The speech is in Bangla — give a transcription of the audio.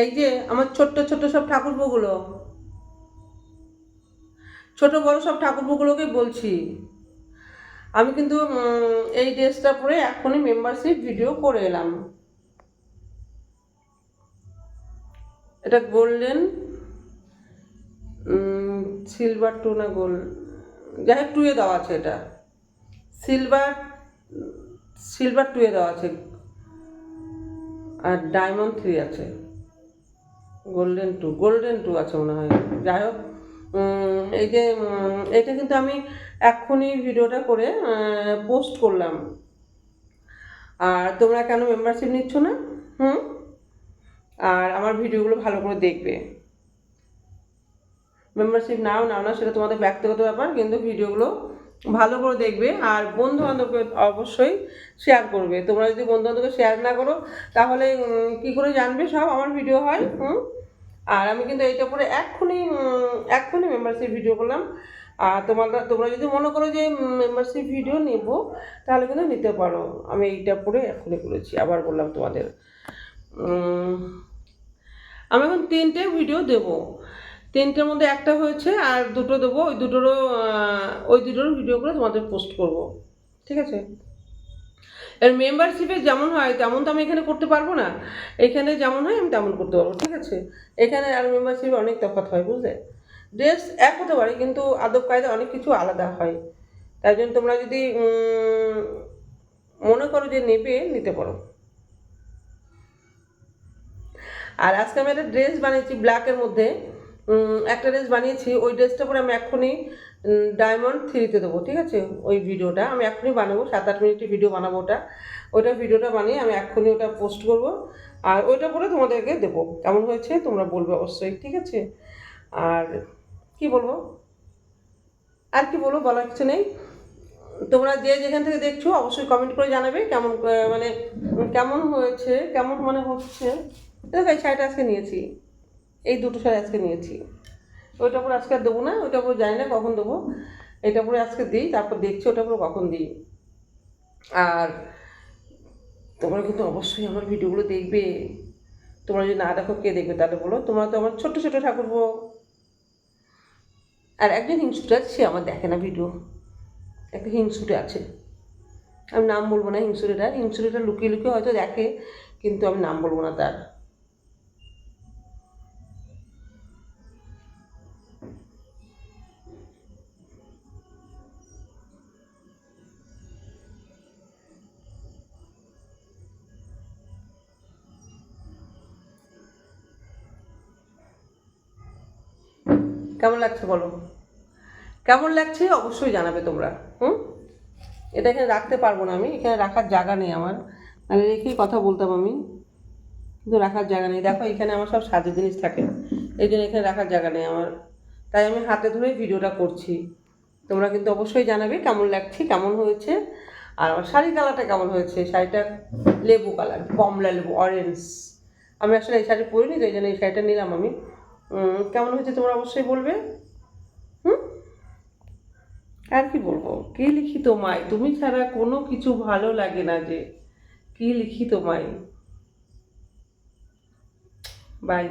এই যে আমার ছোট্ট ছোট্ট সব ঠাকুরপুগুলো ছোট বড় সব ঠাকুরপুগুলোকে বলছি। আমি কিন্তু এই ড্রেসটা পরে এখনই মেম্বারশিপ ভিডিও করে এলাম। এটা গোল্ডেন সিলভার টু না গোল্ড যাই হোক টুয়ে দেওয়া আছে এটা। সিলভার সিলভার টুয়ে দেওয়া আছে। আর ডায়মন্ড থ্রি আছে। গোল্ডেন টু গোল্ডেন টু আছে মনে হয়। যাই হোক এই যে এটা কিন্তু আমি এক্ষুনি ভিডিওটা করে পোস্ট করলাম। আর তোমরা কেন মেম্বারশিপ নিচ্ছ না? হুম? আর আমার ভিডিওগুলো ভালো করে দেখবে। মেম্বারশিপ নাও নাও না সেটা তোমাদের ব্যক্তিগত ব্যাপার, কিন্তু ভিডিওগুলো ভালো করে দেখবে আর বন্ধু বান্ধবকে অবশ্যই শেয়ার করবে। তোমরা যদি বন্ধু বান্ধবকে শেয়ার না করো, তাহলে কি করে জানবে সব? আমার ভিডিও হয়, হুম? আর আমি কিন্তু এইটা পরে এক্ষুনি এক্ষুনি মেম্বারশিপ ভিডিও করলাম। আর তোমরা তোমরা যদি মনে করো যে মেম্বারশিপ ভিডিও নেব, তাহলে কিন্তু নিতে পারো। আমি এইটা পরে এক্ষুনি করেছি, আবার বললাম তোমাদের। আমি এখন তিনটে ভিডিও দেব। তিনটের মধ্যে একটা হয়েছে আর দুটো দেবো। ওই দুটোরও ওই দুটোর ভিডিও করে তোমাদের পোস্ট করব। ঠিক আছে? এর মেম্বারশিপে যেমন হয়, তেমন তো আমি এখানে করতে পারব না। এখানে যেমন হয়, আমি তেমন করতে পারব। ঠিক আছে? এখানে আর মেম্বারশিপে অনেক তফাৎ হয়, বুঝলে? ড্রেস এক হতে পারে, কিন্তু আদব কায়দা অনেক কিছু আলাদা হয়। তাই জন্য তোমরা যদি মনে করো যে নেবে, নিতে পারো। আর আজকে আমি একটা ড্রেস বানিয়েছি ব্ল্যাকের মধ্যে। একটা ড্রেস বানিয়েছি, ওই ড্রেসটা পরে আমি এক্ষুনি ডায়মন্ড থ্রিতে দেবো, ঠিক আছে? ওই ভিডিওটা আমি এখনই বানাবো সাত আট মিনিটের ভিডিও বানাবো ওটা। ওইটা ভিডিওটা বানিয়ে আমি এক্ষুনি ওটা পোস্ট করব, আর ওইটা পরে তোমাদেরকে দেবো। কেমন হয়েছে তোমরা বলবে অবশ্যই, ঠিক আছে? আর কি বলব? আর কি বলব বলার কিছু নেই। তোমরা যে যেখান থেকে দেখছ, অবশ্যই কমেন্ট করে জানাবে কেমন মানে কেমন হয়েছে, কেমন মানে হচ্ছে। দেখো, এই শাড়িটা আজকে নিয়েছি। এই দুটো শাড়ি আজকে নিয়েছি। ওইটা পরে আজকে আর দেবো না, ওইটা পরে জানি না কখন দেবো। এটা পরে আজকে দিই, তারপর দেখছি ওটা পরে কখন দিই। আর তোমরা কিন্তু অবশ্যই আমার ভিডিওগুলো দেখবে। তোমরা যদি না দেখো, কে দেখবে তাহলে বলো। তোমরা তো আমার ছোট্ট ছোটো ঠাকুরবো আর একজন হিংসুটে আছে, সে আমার দেখে না ভিডিও। একটা হিংসুটে আছে। আমি নাম বলব না হিংসুটেটার। হিংসুটেটা লুকিয়ে লুকিয়ে হয়তো দেখে, কিন্তু আমি নাম বলব না তার। কেমন লাগছে বলো? কেমন লাগছে অবশ্যই জানাবে তোমরা, হুম? এটা এখানে রাখতে পারব না আমি, এখানে রাখার জায়গা নেই আমার। তাহলে রেখেই কথা বলতাম আমি, কিন্তু রাখার জায়গা নেই। দেখো এখানে আমার সব সাজের জিনিস থাকে, এই জন্য এখানে রাখার জায়গা নেই আমার। তাই আমি হাতে ধরে ভিডিওটা করছি। তোমরা কিন্তু অবশ্যই জানাবে কেমন লাগছে, কেমন হয়েছে, আর আমার শাড়ি কালারটা কেমন হয়েছে। শাড়িটা লেবু কালার, কমলা লেবু অরেঞ্জ আমি আসলে এই শাড়ি পরিনি, তো এই জন্য এই শাড়িটা নিলাম আমি। কেমন হয়েছে তোমরা অবশ্যই বলবে? হুম? আর কি বলব? কে লিখি তোমায়? তুমি ছাড়া কোনো কিছু ভালো লাগে না যে। কি লিখি তোমায়? বাই